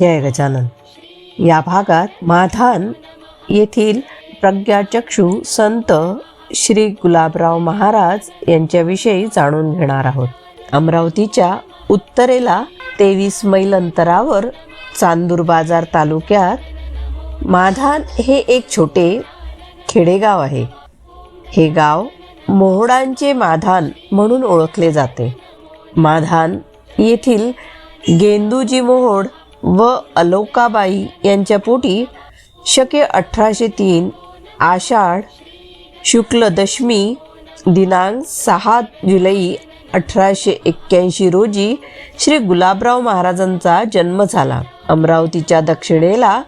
जय गजानन. या भागात माधान येथील प्रज्ञाचक्षू संत श्री गुलाबराव महाराज यांच्याविषयी जाणून घेणार आहोत. अमरावतीच्या उत्तरेला तेवीस मैल अंतरावर चांदूर बाजार तालुक्यात माधान हे एक छोटे खेडेगाव आहे. हे गाव मोहडांचे माधान म्हणून ओळखले जाते. माधान येथील गेंदूजी मोहोड व अलोकाबाई यांच्या पोटी शके अठराशे तीन आषाढ शुक्ल दशमी दिनांक सहा जुलै अठराशे एक्क्याऐंशी रोजी श्री गुलाबराव महाराजांचा जन्म झाला. अमरावतीच्या दक्षिणेला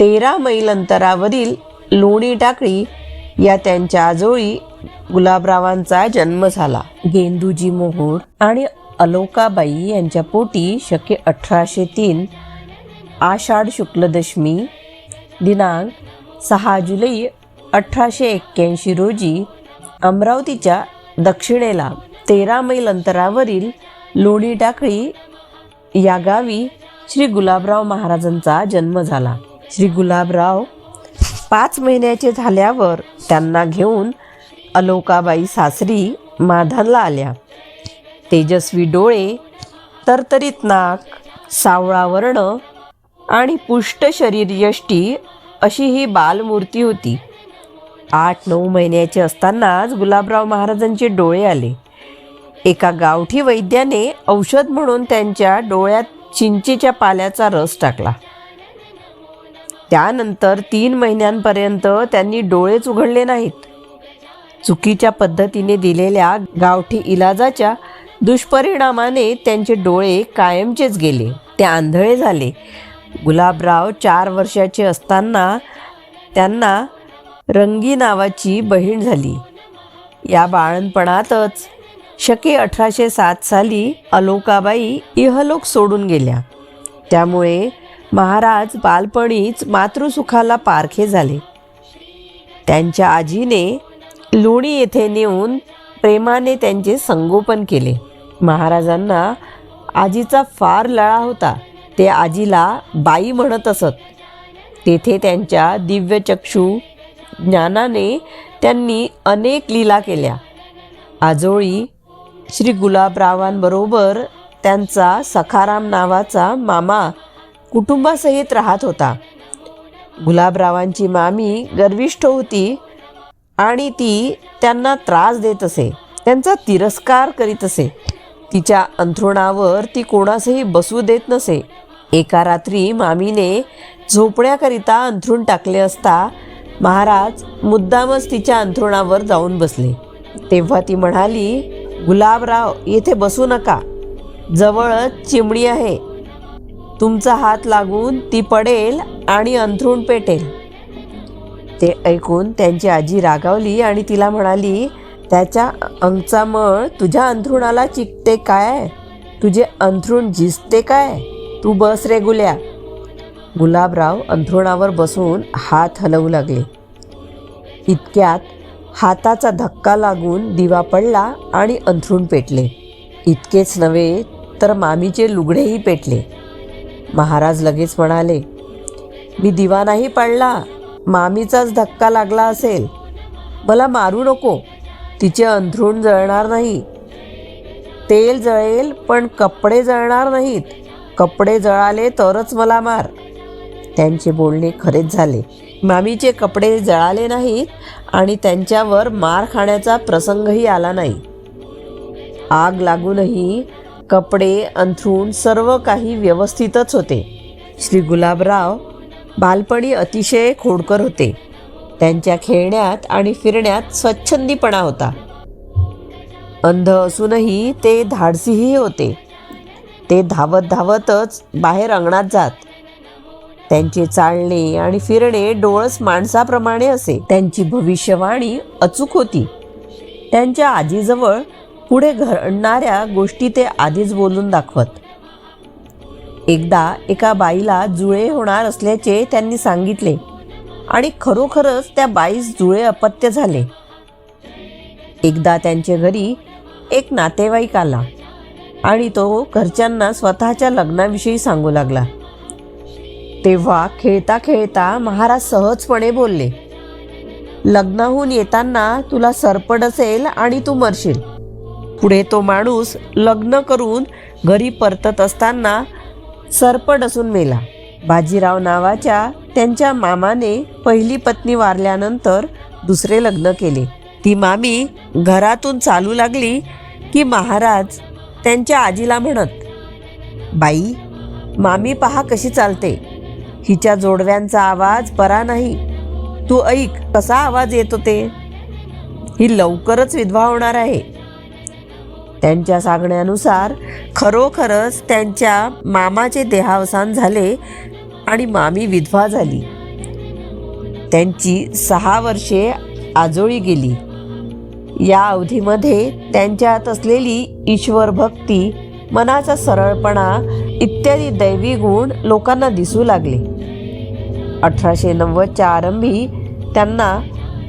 तेरा मैल अंतरावरील लोणी टाकळी या त्यांच्या आजोळी गुलाबरावांचा जन्म झाला. गेंदूजी मोहोड आणि अलोकाबाई यांच्या पोटी शके अठराशे तीन आषाढ शुक्लदशमी दिनांक सहा जुलै अठराशे एक्क्याऐंशी रोजी अमरावतीच्या दक्षिणेला तेरा मैल अंतरावरील लोणी टाकळी या गावी श्री गुलाबराव महाराजांचा जन्म झाला. श्री गुलाबराव पाच महिन्याचे झाल्यावर त्यांना घेऊन अलोकाबाई सासरी माधानला आल्या. तेजस्वी डोळे तरतरीत नाक सावळा वर्ण आणि पुष्ट शरीर यष्टी अशी ही बालमूर्ती होती. आठ नऊ महिन्याचे असतानाच गुलाबराव महाराजांचे डोळे आले. एका गावठी वैद्याने औषध म्हणून त्यांच्या डोळ्यात चिंचेच्या पाल्याचा रस टाकला. त्यानंतर तीन महिन्यांपर्यंत त्यांनी डोळेच उघडले नाहीत. चुकीच्या पद्धतीने दिलेल्या गावठी इलाजाच्या दुष्परिणामाने त्यांचे डोळे कायमचेच गेले. ते आंधळे झाले. गुलाबराव चार वर्षाचे असताना त्यांना रंगी नावाची बहीण झाली. या बाळणपणातच शके अठराशे सात साली अलोकाबाई इहलोक सोडून गेल्या. त्यामुळे महाराज बालपणीच मातृसुखाला पारखे झाले. त्यांच्या आजीने लोणी येथे नेऊन प्रेमाने त्यांचे संगोपन केले. महाराजांना आजीचा फार लळा होता. ते आजीला बाई म्हणत असत. तेथे त्यांच्या दिव्यचक्षू ज्ञानाने त्यांनी अनेक लीला केल्या. आजोळी श्री गुलाबरावांबरोबर त्यांचा सखाराम नावाचा मामा कुटुंबासहित राहत होता. गुलाबरावांची मामी गर्विष्ठ होती आणि ती त्यांना त्रास देत असे. त्यांचा तिरस्कार करीत असे. तिच्या अंथरुणावर ती कोणासही बसू देत नसे. एका रात्री मामीने झोपण्याकरिता अंथरूण टाकले असता महाराज मुद्दामच तिच्या अंथरुणावर जाऊन बसले. तेव्हा ती म्हणाली गुलाबराव येथे बसू नका. जवळच चिमणी आहे. तुमचा हात लागून ती पडेल आणि अंथरूण पेटेल. ते ऐकून त्यांची आजी रागावली आणि तिला म्हणाली त्याच्या अंगचा मळ तुझ्या अंथरुणाला चिकते काय? तुझे अंथरूण झिजते काय? तू बस रे गुल्या. गुलाबराव अंथरुणावर बसून हात हलवू लागले. इतक्यात हाताचा धक्का लागून दिवा पडला आणि अंथरूण पेटले. इतकेच नव्हे तर मामीचे लुगडेही पेटले. महाराज लगेच म्हणाले मी दिवा नाही पडला. मामीचाच धक्का लागला असेल. मला मारू नको. तिचे अंथरूण जळणार नाही. तेल जळेल पण कपडे जळणार नाहीत. कपडे जळाले तरच मला मार. त्यांचे बोलणे खरेच झाले. मामीचे कपडे जळाले नाहीत आणि त्यांच्यावर मार खाण्याचा प्रसंगही आला नाही. आग लागूनही कपडे अंथरूण सर्व काही व्यवस्थितच होते. श्री गुलाबराव बालपणी अतिशय खोडकर होते. त्यांच्या खेळण्यात आणि फिरण्यात स्वच्छंदीपणा होता. अंध असूनही ते धाडसीही होते. ते धावत धावतच बाहेर अंगणात जात. त्यांचे चालणे आणि फिरणे डोळस माणसाप्रमाणे असे. त्यांची भविष्यवाणी अचूक होती. त्यांच्या आजीजवळ पुढे घडणाऱ्या गोष्टी ते आधीच बोलून दाखवत. एकदा एका बाईला जुळे होणार असल्याचे त्यांनी सांगितले. आणि खरोखरच त्या बाईस जुळे अपत्य झाले. एकदा त्यांच्या घरी एक नातेवाईक आला आणि तो घरच्यांना स्वतःच्या लग्नाविषयी सांगू लागला. तेव्हा खेळता खेळता महाराज सहजपणे बोलले लग्नाहून येताना तुला सरपड असेल आणि तू मरशील. पुढे तो माणूस लग्न करून घरी परतत असताना सरपड असून मेला. बाजीराव नावाच्या त्यांच्या मामाने पहिली पत्नी वारल्यानंतर दुसरे लग्न केले. ती मामी घरातून चालू लागली की महाराज त्यांच्या आजीला म्हणत बाई मामी पहा कशी चालते. हिच्या जोडव्यांचा आवाज बरा नाही. तू ऐक कसा आवाज येत होते ही लवकरच विधवा होणार आहे. त्यांच्या सांगण्यानुसार खरोखरच त्यांच्या मामाचे देहावसान झाले आणि मामी विधवा झाली. त्यांची सहा वर्षे आजोळी गेली. या अवधीमध्ये त्यांच्यात असलेली ईश्वर भक्ती मनाचा सरळपणा इत्यादी दैवी गुण लोकांना दिसू लागले. अठराशे नव्वदच्या आरंभी त्यांना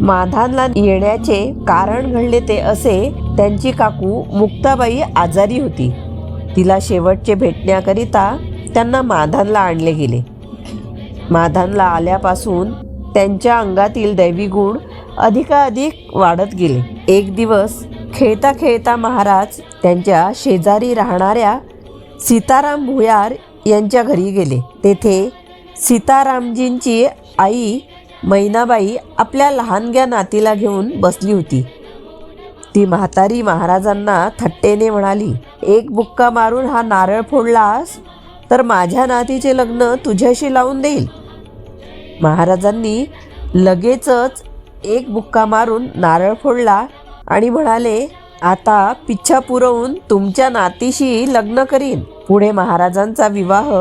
माधानला येण्याचे कारण घडले ते असे त्यांची काकू मुक्ताबाई आजारी होती. तिला शेवटचे भेटण्याकरिता त्यांना माधानला आणले गेले. माधानला आल्यापासून त्यांच्या अंगातील दैवी गुण अधिकाधिक वाढत गेले. एक दिवस खेळता खेळता महाराज त्यांच्या शेजारी राहणाऱ्या सीताराम भुयार यांच्या घरी गेले. तेथे सीतारामजींची आई मैनाबाई आपल्या लहानग्या नातीला घेऊन बसली होती. ती म्हातारी महाराजांना थट्टेने म्हणाली एक बुक्का मारून हा नारळ फोडलास तर माझ्या नातीचे लग्न तुझ्याशी लावून देईल. महाराजांनी लगेचच एक बुक्का मारून नारळ फोडला आणि म्हणाले आता पिच्छा पुरवून तुमच्या नातीशी लग्न करीन. पुढे महाराजांचा विवाह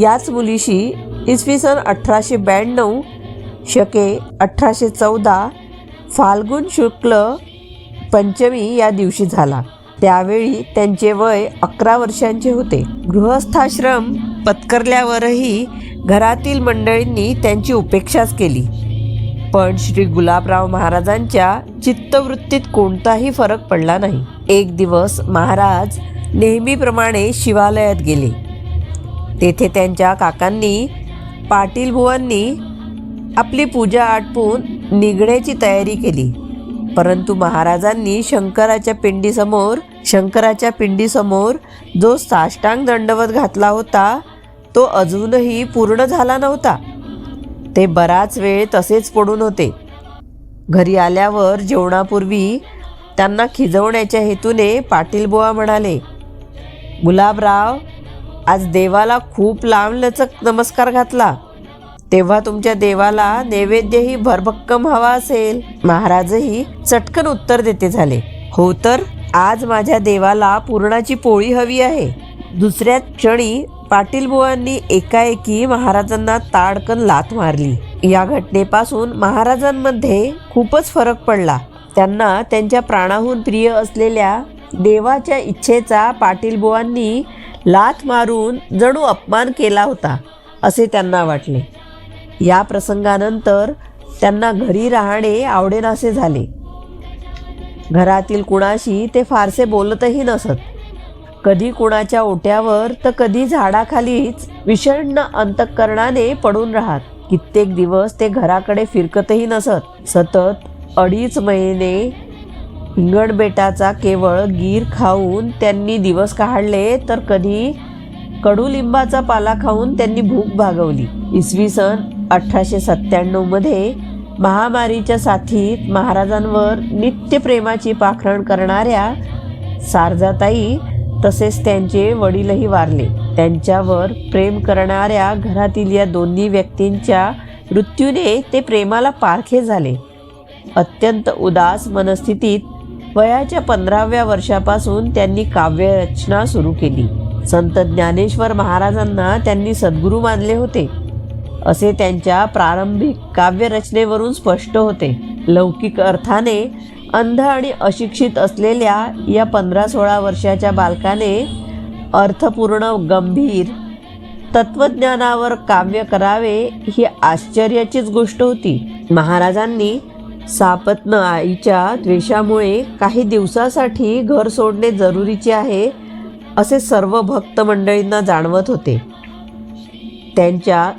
याच मुलीशी इसवी सन अठराशे ब्याण्णव शके अठराशे चौदा फाल्गुन शुक्ल पंचमी या दिवशी झाला. त्यावेळी त्यांचे वय अकरा वर्षांचे होते. गृहस्थाश्रम पत्करल्यावरही घरातील मंडळींनी त्यांची उपेक्षाच केली. पण श्री गुलाबराव महाराजांच्या चित्तवृत्तीत कोणताही फरक पडला नाही. एक दिवस महाराज नेहमीप्रमाणे शिवालयात गेले. तेथे त्यांच्या काकांनी पाटील बुवांनी आपली पूजा आटपून निघण्याची तयारी केली. परंतु महाराजांनी शंकराच्या पिंडीसमोर शंकराच्या पिंडीसमोर जो साष्टांग दंडवत घातला होता तो अजूनही पूर्ण झाला नव्हता. ते बराच वेळ तसेच पडून होते. घरी आल्यावर जेवणापूर्वी त्यांना खिजवण्याच्या हेतूने पाटीलबुवा म्हणाले गुलाबराव आज देवाला खूप लांब लचक नमस्कार घातला. तेव्हा तुमच्या देवाला नैवेद्यही भरभक्कम हवा असेल. महाराजही चटकन उत्तर देते झाले. हो तर आज माझ्या देवाला पुरणाची पोळी हवी आहे. दुसऱ्या क्षणी पाटील बुवांनी एकाएकी महाराजांना ताडकन लाथ मारली. या घटनेपासून महाराजांमध्ये खूपच फरक पडला. त्यांना त्यांच्या प्राणाहून प्रिय असलेल्या देवाच्या इच्छेचा पाटील बुवांनी लाथ मारून जणू अपमान केला होता असे त्यांना वाटले. या प्रसंगानंतर त्यांना घरी राहणे आवडेनासे झाले. घरातील कुणाशी ते फारसे बोलतही नसत. कधी कुणाच्या ओट्यावर तर कधी झाडाखालीच विषण्ण अंतकरणाने पडून राहत. कित्येक दिवस ते घराकडे फिरकतही नसत. सतत अडीच महिने हिंगणबेटाचा केवळ गीर खाऊन त्यांनी दिवस काढले तर कधी कडुलिंबाचा पाला खाऊन त्यांनी भूक भागवली. इसवी सन अठराशे सत्त्याण्णवमध्ये महामारीच्या साथीत महाराजांवर नित्य प्रेमाची पाखरण करणाऱ्या सारजाताई तसेच त्यांचे वडीलही वारले. त्यांच्यावर प्रेम करणाऱ्या घरातील या दोन्ही व्यक्तींच्या मृत्यूने ते प्रेमाला पारखे झाले. अत्यंत उदास मनस्थितीत वयाच्या पंधराव्या वर्षापासून त्यांनी काव्यरचना सुरू केली. संत ज्ञानेश्वर महाराजांना त्यांनी सद्गुरू मानले होते. असे त्यांच्या प्रारंभिक काव्यरचनेवरून स्पष्ट होते. लौकिक अर्थाने अंध आणि अशिक्षित असलेल्या या पंधरा सोळा वर्षाच्या बालकाने अर्थपूर्ण गंभीर तत्वज्ञानावर काव्य करावे ही आश्चर्याचीच गोष्ट होती. महाराजांनी सापत्न आईच्या द्वेषामुळे काही दिवसासाठी घर सोडणे जरुरीचे आहे असे सर्व भक्त मंडळींना जाणवत होते. त्यांच्या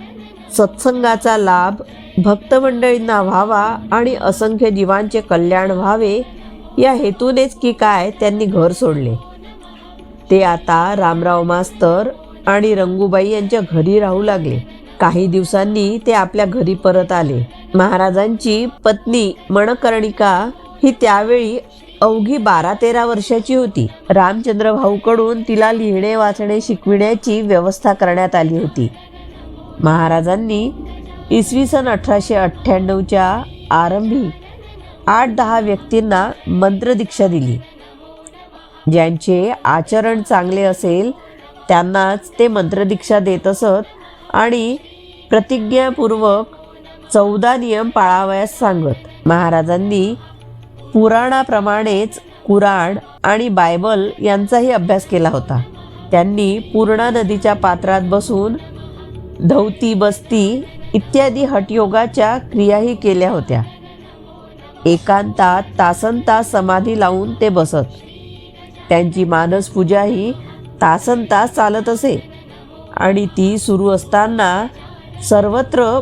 सत्संगाचा लाभ भक्तमंडळींना व्हावा आणि असंख्य जीवांचे कल्याण व्हावे या हेतूनेच की काय त्यांनी घर सोडले. ते आता रामराव मास्तर आणि रंगूबाई यांच्या घरी राहू लागले. काही दिवसांनी ते आपल्या घरी परत आले. महाराजांची पत्नी मणकर्णिका ही त्यावेळी अवघी बारा तेरा वर्षाची होती. रामचंद्र भाऊकडून तिला लिहिणे वाचणे शिकविण्याची व्यवस्था करण्यात आली होती. महाराजांनी इसवी सन अठराशे अठ्ठ्याण्णवच्या आरंभी आठ दहा व्यक्तींना मंत्रदीक्षा दिली. ज्यांचे आचरण चांगले असेल त्यांनाच ते मंत्रदीक्षा देत असत आणि प्रतिज्ञापूर्वक चौदा नियम पाळावयास सांगत. महाराजांनी पुराणाप्रमाणेच कुराण आणि बायबल यांचाही अभ्यास केला होता. त्यांनी पूर्णा नदीच्या पात्रात बसून धवती बस्ती इत्यादी हटयोगाच्या क्रियाही केल्या होत्या. एकांतात तासन तास समाधी लावून ते बसत. त्यांची मानसपूजाही तासनतास तासन तास चालत असे. आणि ती सुरू असताना सर्वत्र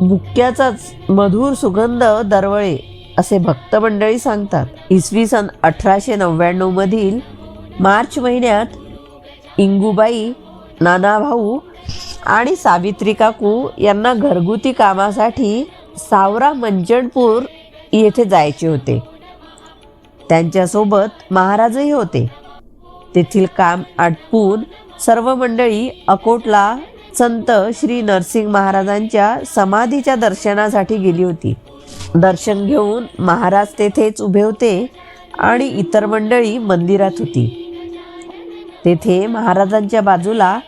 बुक्क्याचाच मधुर सुगंध दरवळे असे भक्त मंडळी सांगतात. इसवी सन अठराशे नव्याण्णवमधील मार्च महिन्यात इंगूबाई नानाभाऊ आणि सावित्री काकू यांना घरगुती कामासाठी सावरा मंचणपूर येथे जायचे होते. त्यांच्यासोबत महाराजही होते. तेथील काम आटपून सर्व मंडळी अकोटला संत श्री नरसिंग महाराजांच्या समाधीच्या दर्शनासाठी गेली होती. दर्शन घेऊन महाराज तेथेच उभे होते आणि इतर मंडळी मंदिरात होती. तेथे महाराजांच्या बाजूला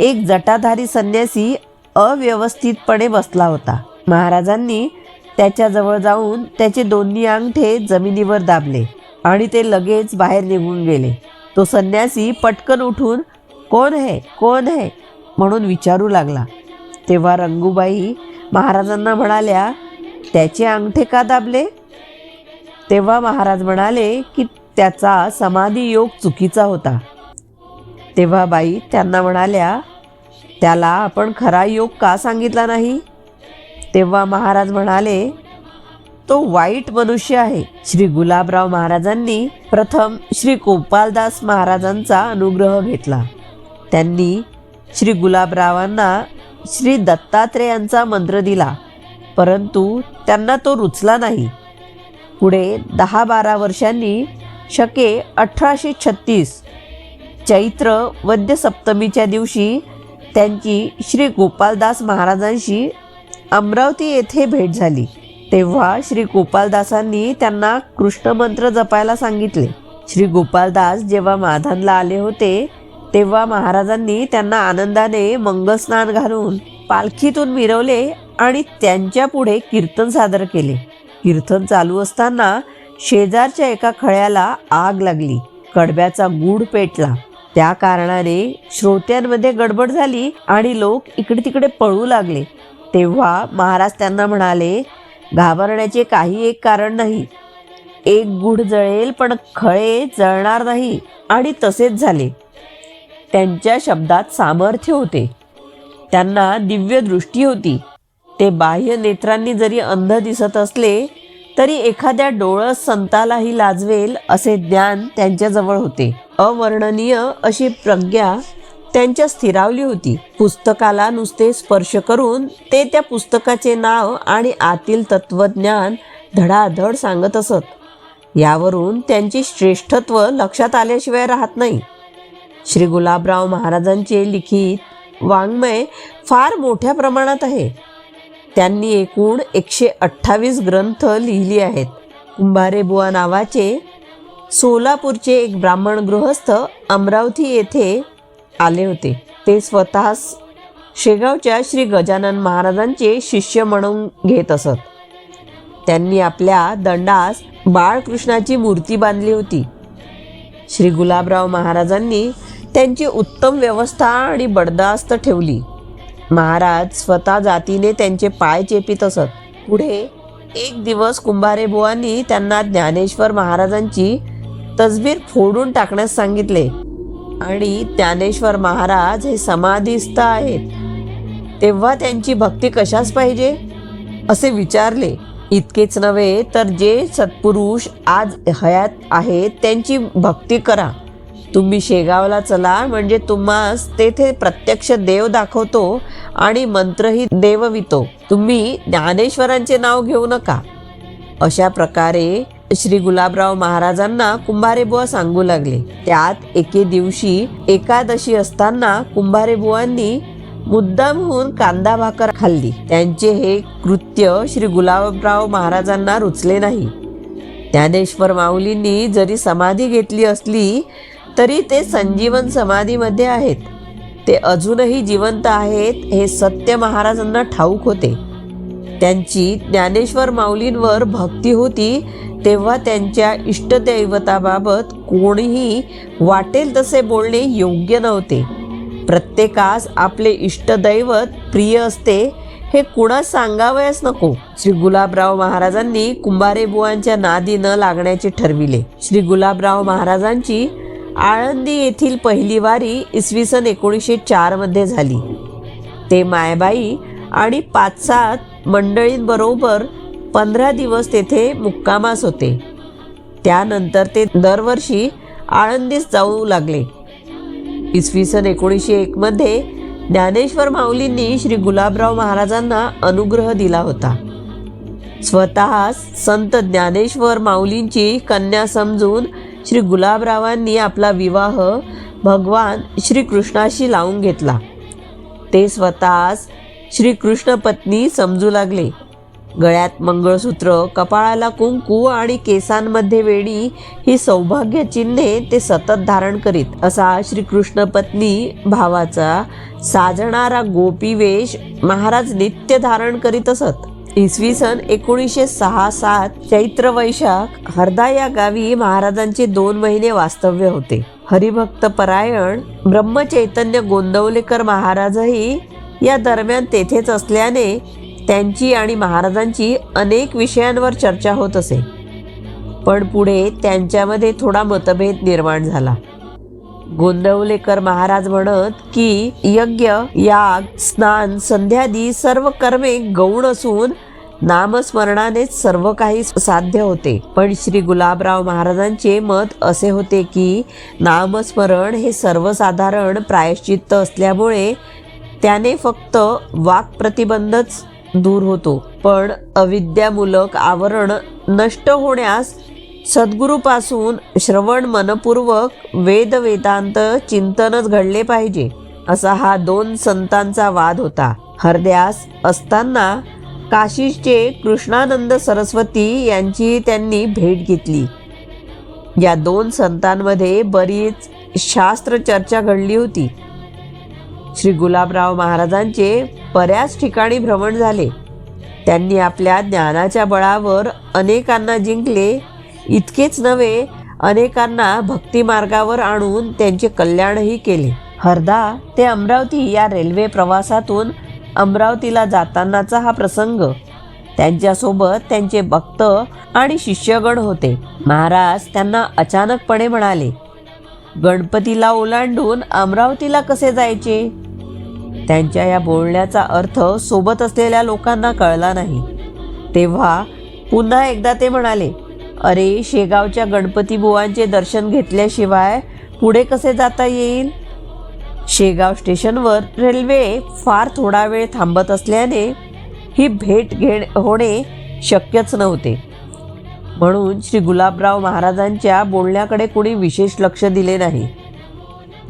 एक जटाधारी संन्यासी अव्यवस्थितपणे बसला होता. महाराजांनी त्याच्याजवळ जाऊन त्याचे दोन्ही अंगठे जमिनीवर दाबले आणि ते लगेच बाहेर निघून गेले. तो संन्यासी पटकन उठून कोण आहे कोण आहे म्हणून विचारू लागला. तेव्हा रंगूबाई महाराजांना म्हणाल्या त्याचे अंगठे का दाबले? तेव्हा महाराज म्हणाले की त्याचा समाधी योग चुकीचा होता. तेव्हा बाई त्यांना म्हणाल्या त्याला आपण खरा योग का सांगितला नाही? तेव्हा महाराज म्हणाले तो वाईट मनुष्य आहे. श्री गुलाबराव महाराजांनी प्रथम श्री गोपालदास महाराजांचा अनुग्रह घेतला. त्यांनी श्री गुलाबरावांना श्री दत्तात्रेयांचा मंत्र दिला परंतु त्यांना तो रुचला नाही. पुढे दहा बारा वर्षांनी शके अठराशे छत्तीस चैत्र वद्य सप्तमीच्या दिवशी त्यांची श्री गोपालदास महाराजांशी अमरावती येथे भेट झाली. तेव्हा श्री गोपालदासांनी त्यांना कृष्णमंत्र जपायला सांगितले. श्री गोपालदास जेव्हा माधानला आले होते तेव्हा महाराजांनी त्यांना आनंदाने मंगलस्नान घालून पालखीतून मिरवले आणि त्यांच्या पुढे कीर्तन सादर केले. कीर्तन चालू असताना शेजारच्या एका खळ्याला आग लागली. कडब्याचा गूढ पेटला. त्या कारणाने श्रोत्यांमध्ये गडबड झाली आणि लोक इकडे तिकडे पळू लागले. तेव्हा महाराज त्यांना म्हणाले घाबरण्याचे काही एक कारण नाही. एक गुढ जळेल पण खळे जळणार नाही. आणि तसेच झाले. त्यांच्या शब्दात सामर्थ्य होते. त्यांना दिव्य दृष्टी होती. ते बाह्य नेत्रांनी जरी अंध दिसत असले तरी एखाद्या डोळस संतालाही लाजवेल असे ज्ञान त्यांच्याजवळ होते. अवर्णनीय अशी प्रज्ञा त्यांच्या स्थिरावली होती. पुस्तकाला नुसते स्पर्श करून ते त्या पुस्तकाचे नाव आणि आतील तत्वज्ञान धडाधड सांगत असत. यावरून त्यांची श्रेष्ठत्व लक्षात आल्याशिवाय राहत नाही. श्री गुलाबराव महाराजांचे लिखित वाङ्मय फार मोठ्या प्रमाणात आहे. त्यांनी एकूण एकशे अठ्ठावीस ग्रंथ लिहिली आहेत. कुंभारे बुवा नावाचे सोलापूरचे एक ब्राह्मण गृहस्थ अमरावती येथे आले होते. ते स्वतः शेगावच्या श्री गजानन महाराजांचे शिष्य म्हणून घेत असत. त्यांनी आपल्या दंडास बाळकृष्णाची मूर्ती बांधली होती. श्री गुलाबराव महाराजांनी त्यांची उत्तम व्यवस्था आणि बडदास्त ठेवली. महाराज स्वतः जातीने त्यांचे पाय चेपित असत. पुढे एक दिवस कुंभारे बुवांनी त्यांना ज्ञानेश्वर महाराजांची तसबीर फोडून टाकण्यास सांगितले. आणि ज्ञानेश्वर महाराज हे समाधीस्थ आहेत. तेव्हा त्यांची भक्ती कशाच पाहिजे? असे विचारले. इतकेच नव्हे तर जे सत्पुरुष आज हयात आहेत त्यांची भक्ती करा. तुम्ही शेगावला चला म्हणजे तुम्हास तेथे प्रत्यक्ष देव दाखवतो आणि मंत्रही देववितो. तुम्ही ज्ञानेश्वरांचे नाव घेऊ नका. अशा प्रकारे श्री गुलाबराव महाराजांना कुंभारे बुवा सांगू लागले. त्यात एके दिवशी एकादशी असताना कुंभारे बुवांनी मुद्दामहून कांदा भाकर खाल्ली. त्यांचे हे कृत्य श्री गुलाबराव महाराजांना रुचले नाही. ज्ञानेश्वर माऊलींनी जरी समाधी घेतली असली तरी ते संजीवन समाधीमध्ये आहेत. ते अजूनही जिवंत आहेत हे सत्य महाराजांना ठाऊक होते. त्यांची ज्ञानेश्वर माऊलींवर भक्ती होती तेव्हा त्यांच्या इष्टदैवताबाबत कोणीही वाटेल तसे बोलणे योग्य नव्हते. प्रत्येकास आपले इष्टदैवत प्रिय असते हे कुणास सांगावयास नको. श्री गुलाबराव महाराजांनी कुंभारे बुवांच्या नादी न लागण्याचे ठरविले. श्री गुलाबराव महाराजांची आळंदी येथील पहिली वारी इसवी सन एकोणीसशे चारमध्ये झाली. ते मायबाई आणि पाच सात मंडळींबरोबर पंधरा दिवस तेथे मुक्कामास होते. त्यानंतर ते दरवर्षी आळंदीस जाऊ लागले. इसवी सन एकोणीसशे एकमध्ये ज्ञानेश्वर माऊलींनी श्री गुलाबराव महाराजांना अनुग्रह दिला होता. स्वतः संत ज्ञानेश्वर माऊलींची कन्या समजून श्री गुलाबरावांनी आपला विवाह भगवान श्रीकृष्णाशी लावून घेतला. ते स्वतःच श्रीकृष्ण पत्नी समजू लागले. गळ्यात मंगळसूत्र कपाळाला कुंकू आणि केसांमध्ये वेणी ही सौभाग्य चिन्हे ते सतत धारण करीत असा श्रीकृष्ण पत्नी भावाचा साजणारा गोपी वेश महाराज नित्य धारण करीत असत. इसवी सन एकोणीसशे सहा सात चैत्र वैशाख हरदा या गावी महाराजांचे दोन महिने वास्तव्य होते. हरिभक्त परायण ब्रह्मचैतन्य गोंदवलेकर महाराजही या दरम्यान तेथेच असल्याने त्यांची आणि महाराजांची अनेक विषयांवर चर्चा होत असे. पण पुढे त्यांच्यामध्ये थोडा मतभेद निर्माण झाला. गोंदवलेकर महाराज म्हणत की यज्ञ याग स्नान संध्यादी सर्व कर्मे गौण असून नामस्मरणानेच सर्व काही साध्य होते. पण श्री गुलाबराव महाराजांचे मत असे होते की नामस्मरण हे सर्वसाधारण प्रायश्चित्त असल्यामुळे त्याने फक्त वाक्प्रतिबंधच दूर होतो. पण अविद्यामूलक आवरण नष्ट होण्यास सद्गुरूपासून श्रवण मनपूर्वक वेद वेदांत चिंतनच घडले पाहिजे असा हा दोन संतांचा वाद होता. हरद्यास असताना काशीचे कृष्णानंद सरस्वती यांची त्यांनी भेट घेतली. या दोन संतांमध्ये बरीच शास्त्र चर्चा घडली होती. श्री गुलाबराव महाराजांचे बऱ्याच ठिकाणी भ्रमण झाले. त्यांनी आपल्या ज्ञानाच्या बळावर अनेकांना जिंकले इतकेच नव्हे अनेकांना भक्तिमार्गावर आणून त्यांचे कल्याणही केले. हरदा ते अमरावती या रेल्वे प्रवासातून अमरावतीला जातानाचा हा प्रसंग. त्यांच्यासोबत त्यांचे भक्त आणि शिष्यगण होते. महाराज त्यांना अचानकपणे म्हणाले गणपतीला ओलांडून अमरावतीला कसे जायचे? त्यांच्या या बोलण्याचा अर्थ सोबत असलेल्या लोकांना कळला नाही. तेव्हा पुन्हा एकदा ते म्हणाले अरे शेगावच्या गणपती बुवांचे दर्शन घेतल्याशिवाय पुढे कसे जाता येईल? शेगाव स्टेशनवर रेल्वे फार थोडा वेळ थांबत असल्याने ही भेट घे होणे शक्यच नव्हते. म्हणून श्री गुलाबराव महाराजांच्या बोलण्याकडे कोणी विशेष लक्ष दिले नाही.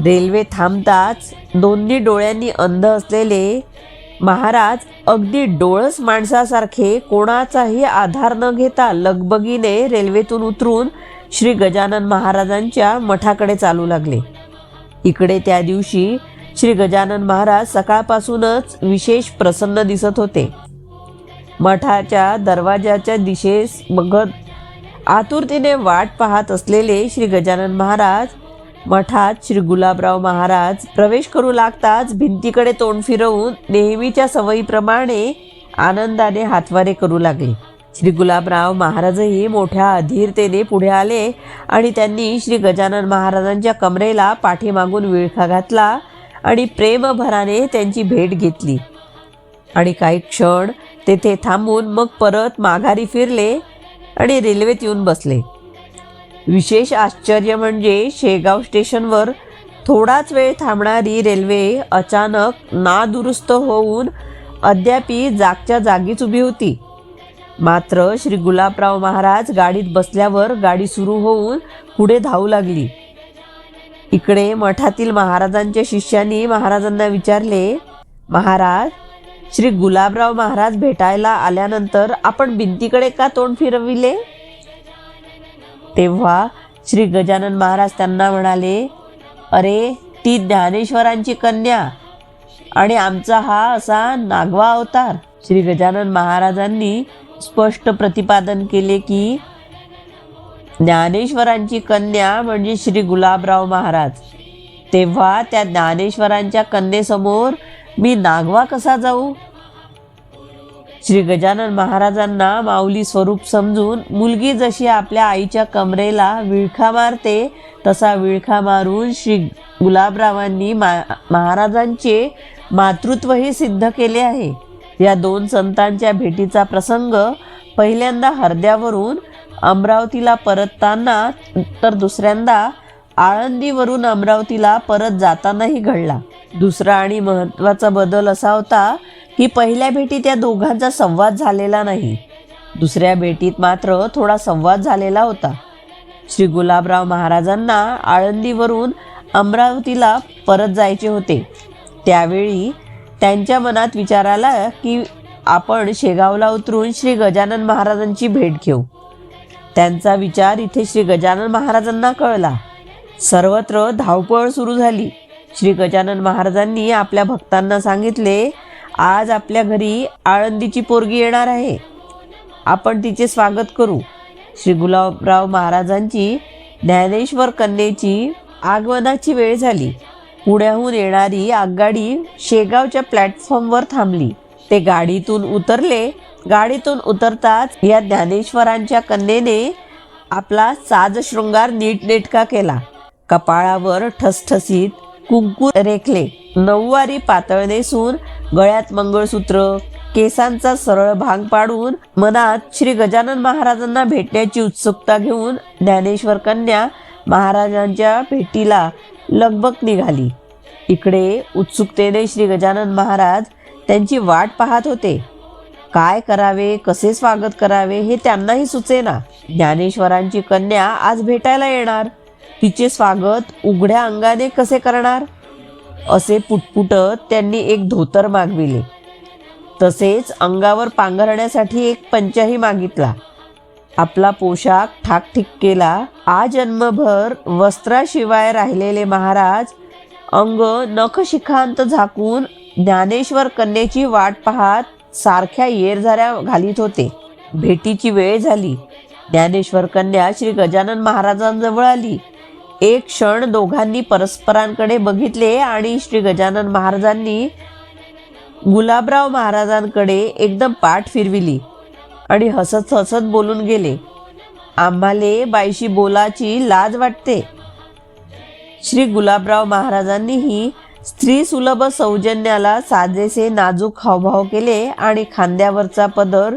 रेल्वे थांबताच दोन्ही डोळ्यांनी अंध असलेले महाराज अगदी डोळस माणसासारखे कोणाचाही आधार न घेता लगबगीने रेल्वेतून उतरून श्री गजानन महाराजांच्या मठाकडे चालू लागले. इकडे त्या दिवशी श्री गजानन महाराज सकाळपासूनच विशेष प्रसन्न दिसत होते. मठाच्या दरवाजाच्या दिशेस बघत आतुरतेने वाट पाहत असलेले श्री गजानन महाराज मठात श्री गुलाबराव महाराज प्रवेश करू लागताच भिंतीकडे तोंड फिरवून नेहमीच्या सवयीप्रमाणे आनंदाने हातवारे करू लागले. श्री गुलाबराव महाराजही मोठ्या अधीरतेने पुढे आले आणि त्यांनी श्री गजानन महाराजांच्या कमरेला पाठीमागून विळखा घातला आणि प्रेमभराने त्यांची भेट घेतली. आणि काही क्षण तेथे थांबून मग परत माघारी फिरले आणि रेल्वेत येऊन बसले. विशेष आश्चर्य म्हणजे शेगाव स्टेशनवर थोडाच वेळ थांबणारी रेल्वे अचानक नादुरुस्त होऊन अद्यापी जागच्या जागीच उभी होती. मात्र श्री गुलाबराव महाराज गाडीत बसल्यावर गाडी सुरू होऊन पुढे धावू लागली. इकडे मठातील महाराजांच्या शिष्यांनी महाराजांना विचारले महाराज श्री गुलाबराव महाराज भेटायला आल्यानंतर आपण भिंतीकडे का तोंड फिरविले? तेव्हा श्री गजानन महाराज त्यांना म्हणाले अरे ती ज्ञानेश्वरांची कन्या आणि आमचा हा असा नागवा अवतार. श्री गजानन महाराजांनी स्पष्ट प्रतिपादन केले की ज्ञानेश्वरांची कन्या म्हणजे श्री गुलाबराव महाराज. तेव्हा त्या ज्ञानेश्वरांच्या कन्येसमोर मी नागवा कसा जाऊ? श्री गजानन महाराजांना माऊली स्वरूप समजून मुलगी जशी आपल्या आईच्या कमरेला विळखा मारते तसा विळखा मारून श्री गुलाबरावांनी मा महाराजांचे मातृत्वही सिद्ध केले आहे. या दोन संतांच्या भेटीचा प्रसंग पहिल्यांदा हरद्यावरून अमरावतीला परतताना तर दुसऱ्यांदा आळंदीवरून अमरावतीला परत जातानाही घडला. दुसरा आणि महत्त्वाचा बदल असा होता ही पहिल्या भेटीत या दोघांचा संवाद झालेला नाही. दुसऱ्या भेटीत मात्र थोडा संवाद झालेला होता. श्री गुलाबराव महाराजांना आळंदीवरून अमरावतीला परत जायचे होते. त्यावेळी त्यांच्या मनात विचार आला की आपण शेगावला उतरून श्री गजानन महाराजांची भेट घेऊ. त्यांचा विचार इथे श्री गजानन महाराजांना कळला. सर्वत्र धावपळ सुरू झाली. श्री गजानन महाराजांनी आपल्या भक्तांना सांगितले आज आपल्या घरी आळंदीची पोरगी येणार आहे. आपण तिचे स्वागत करू. श्री गुलाबराव महाराजांची ज्ञानेश्वर कन्येची आगमनाची वेळ झाली. पुण्याहून येणारी आगगाडी शेगावच्या प्लॅटफॉर्मवर थांबली. ते गाडीतून उतरले. गाडीतून उतरताच या ज्ञानेश्वरांच्या कन्येने आपला साज शृंगार नीटनेटका केला. कपाळावर ठसठसीत कुंकू रेखले. नऊवारी पातळ नेसून गळ्यात मंगळसूत्र केसांचा सरळ भांग पाडून मनात श्री गजानन महाराजांना भेटण्याची उत्सुकता घेऊन ज्ञानेश्वर कन्या महाराजांच्या भेटीला लगबग निघाली. इकडे उत्सुकतेने श्री गजानन महाराज त्यांची वाट पाहत होते. काय करावे कसे स्वागत करावे हे त्यांनाही सुचेना. ज्ञानेश्वरांची कन्या आज भेटायला येणार. तिचे स्वागत उघड्या अंगाने कसे करणार? असे पुटपुटत त्यांनी एक धोतर मागविले. तसेच अंगावर पांघरण्यासाठी एक पंचाही मागितला. आपला पोशाख ठाकठीक केला. आ जन्मभर वस्त्राशिवाय राहिलेले महाराज अंग नखशिखांत झाकून ज्ञानेश्वर कन्येची वाट पाहत सारख्या येरझाऱ्या घालीत होते. भेटीची वेळ झाली. ज्ञानेश्वर कन्या श्री गजानन महाराजांजवळ आली. एक क्षण दोघांनी परस्परांकडे बघितले आणि श्री गजानन महाराजांनी गुलाबराव महाराजांकडे एकदम पाठ फिरविली आणि हसत हसत बोलून गेले. आम्हाले बाईशी बोलाची लाज वाटते. श्री गुलाबराव महाराजांनीही स्त्री सुलभ सौजन्याला साजेसे नाजूक हावभाव केले आणि खांद्यावरचा पदर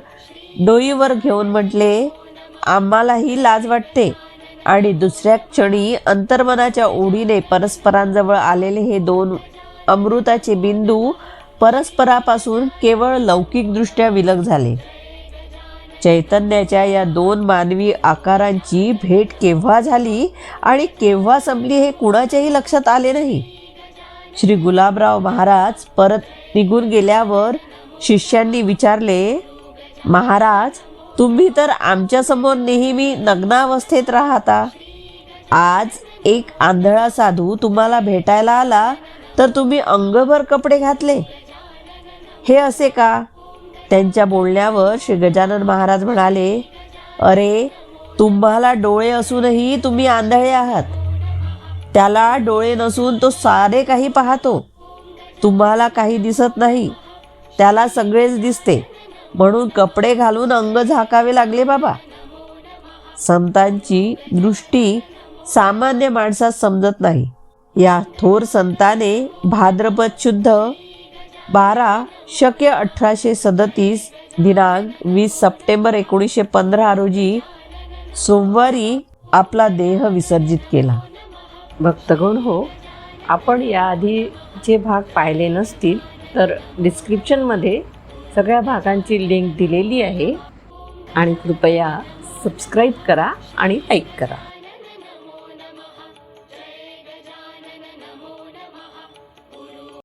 डोईवर घेऊन म्हटले आम्हालाही लाज वाटते. आणि दुसऱ्या क्षणी अंतर्मनाच्या ओढीने परस्परांजवळ आलेले हे दोन अमृताचे बिंदू परस्परापासून केवळ लौकिकदृष्ट्या विलग झाले. चैतन्याच्या या दोन मानवी आकारांची भेट केव्हा झाली आणि केव्हा संपली हे कुणाच्याही लक्षात आले नाही. श्री गुलाबराव महाराज परत निघून गेल्यावर शिष्यांनी विचारले महाराज तुम्ही तर आमच्यासमोर नेहमी नग्नावस्थेत राहता. आज एक आंधळा साधू तुम्हाला भेटायला आला तर तुम्ही अंगभर कपडे घातले. हे असे का? त्यांच्या बोलण्यावर श्री गजानन महाराज म्हणाले अरे तुम्हाला डोळे असूनही तुम्ही आंधळे आहात. त्याला डोळे नसून तो सारे काही पाहतो. तुम्हाला काही दिसत नाही. त्याला सगळेच दिसते. म्हणून कपडे घालून अंग झाकावे लागले बाबा. संतांची दृष्टी सामान्य माणसात समजत नाही. या थोर संताने भाद्रपद शुद्ध बारा शके अठराशे सदतीस दिनांक वीस सप्टेंबर एकोणीसशे पंधरा रोजी सोमवारी आपला देह विसर्जित केला. भक्तगण हो आपण याआधीचे भाग पाहिले नसतील तर डिस्क्रिप्शनमध्ये सगळ्या भागांची लिंक दिलेली आहे. आणि कृपया सबस्क्राईब करा आणि लाईक करा.